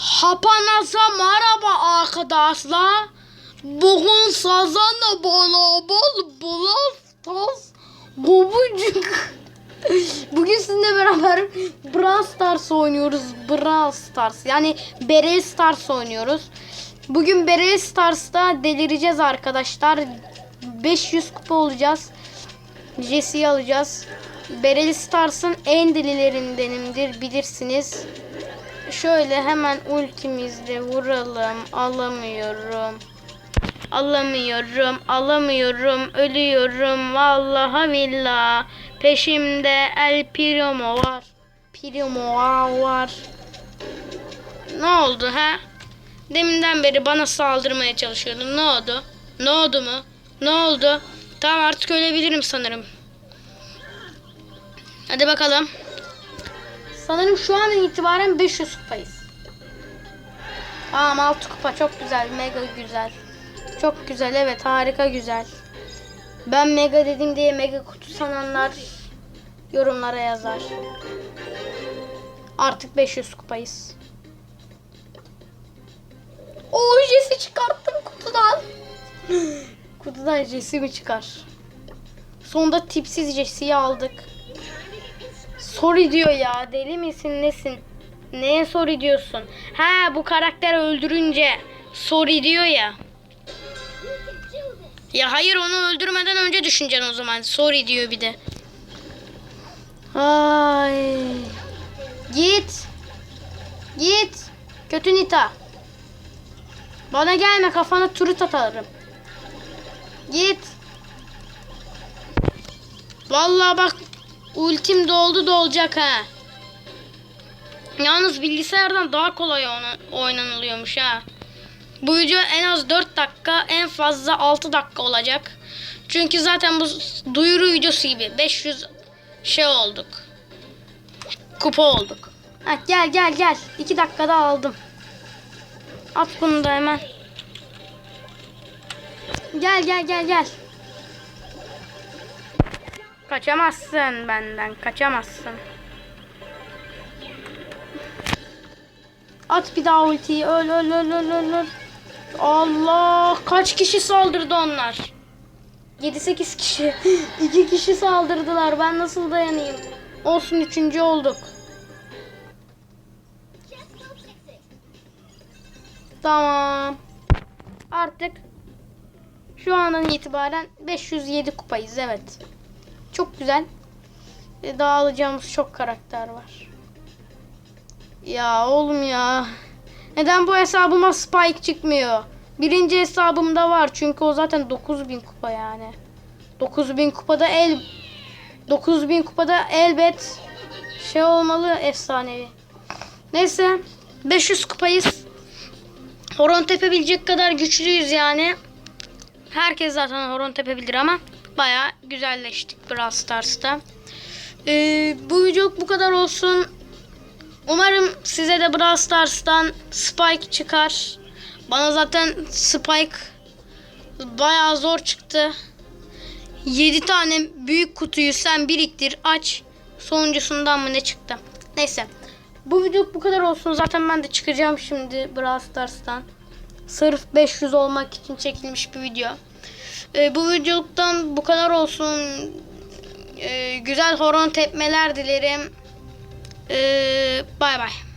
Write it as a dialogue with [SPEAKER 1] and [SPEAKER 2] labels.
[SPEAKER 1] Hepinize merhaba arkadaşlar. Bugün sazanla beraber Brawl Stars Gobucuk. Bugün sizinle beraber Brawl Stars oynuyoruz. Brawl Stars yani Berel Stars oynuyoruz. Bugün Berel Stars'ta delireceğiz arkadaşlar. 500 kupa olacağız. Jesse'yi alacağız. Berel Stars'ın en delilerindenimdir bilirsiniz. Şöyle hemen ultimizle vuralım. Alamıyorum. Alamıyorum. Alamıyorum. Ölüyorum. Vallahi billah. Peşimde El Primo var. Primo var. Ne oldu ha? Deminden beri bana saldırmaya çalışıyordun. Ne oldu? Ne oldu mu? Ne oldu? Tamam artık ölebilirim sanırım. Hadi bakalım. Sanırım şu an itibaren 500 kupayız. Tamam 6 kupa çok güzel. Mega güzel. Çok güzel evet harika güzel. Ben mega dedim diye mega kutu sananlar yorumlara yazar. Artık 500 kupayız. Oo Jesse çıkarttım kutudan. kutudan Jesse mi çıkar? Sonunda tipsiz Jesse'yi aldık. Sorry diyor ya. Deli misin nesin? Neye sorry diyorsun? Ha bu karakter öldürünce sorry diyor ya. Ya hayır onu öldürmeden önce düşüneceksin o zaman. Sorry diyor bir de. Ay. Git. Git. Kötü Nita. Bana gelme kafana turut atarım. Git. Vallahi bak ultim doldu dolacak ha. Yalnız bilgisayardan daha kolay oyna- oynanılıyormuş ha. Bu video en az 4 dakika en fazla 6 dakika olacak. Çünkü zaten bu duyuru videosu gibi 500 şey olduk. Kupa olduk. Ha, gel gel gel. 2 dakikada aldım. At bunu da hemen. Gel gel gel gel. Kaçamazsın benden. Kaçamazsın. At bir daha ultiyi. Öl öl öl öl öl. Allah. Kaç kişi saldırdı onlar? 7-8 kişi. 2 kişi saldırdılar. Ben nasıl dayanayım? Olsun üçüncü olduk. Tamam. Artık şu andan itibaren 507 kupayız evet. Çok güzel. E, Daha alacağımız çok karakter var. Ya oğlum ya. Neden bu hesabıma Spike çıkmıyor? Birinci hesabımda var çünkü o zaten 9000 kupa yani. 9000 kupada el 9000 kupada elbet şey olmalı efsanevi. Neyse 500 kupayız. Horon tepebilecek kadar güçlüyüz yani. Herkes zaten horon tepebilir ama baya güzelleştik Brawl Stars'ta. Ee, bu video bu kadar olsun. Umarım size de Brawl Stars'tan Spike çıkar. Bana zaten Spike bayağı zor çıktı. 7 tane büyük kutuyu sen biriktir aç. Sonuncusundan mı ne çıktı? Neyse. Bu video bu kadar olsun. Zaten ben de çıkacağım şimdi Brawl Stars'tan. Sırf 500 olmak için çekilmiş bir video. Ee, bu videodan bu kadar olsun. Ee, güzel horon tepmeler dilerim. Ee, bay bay.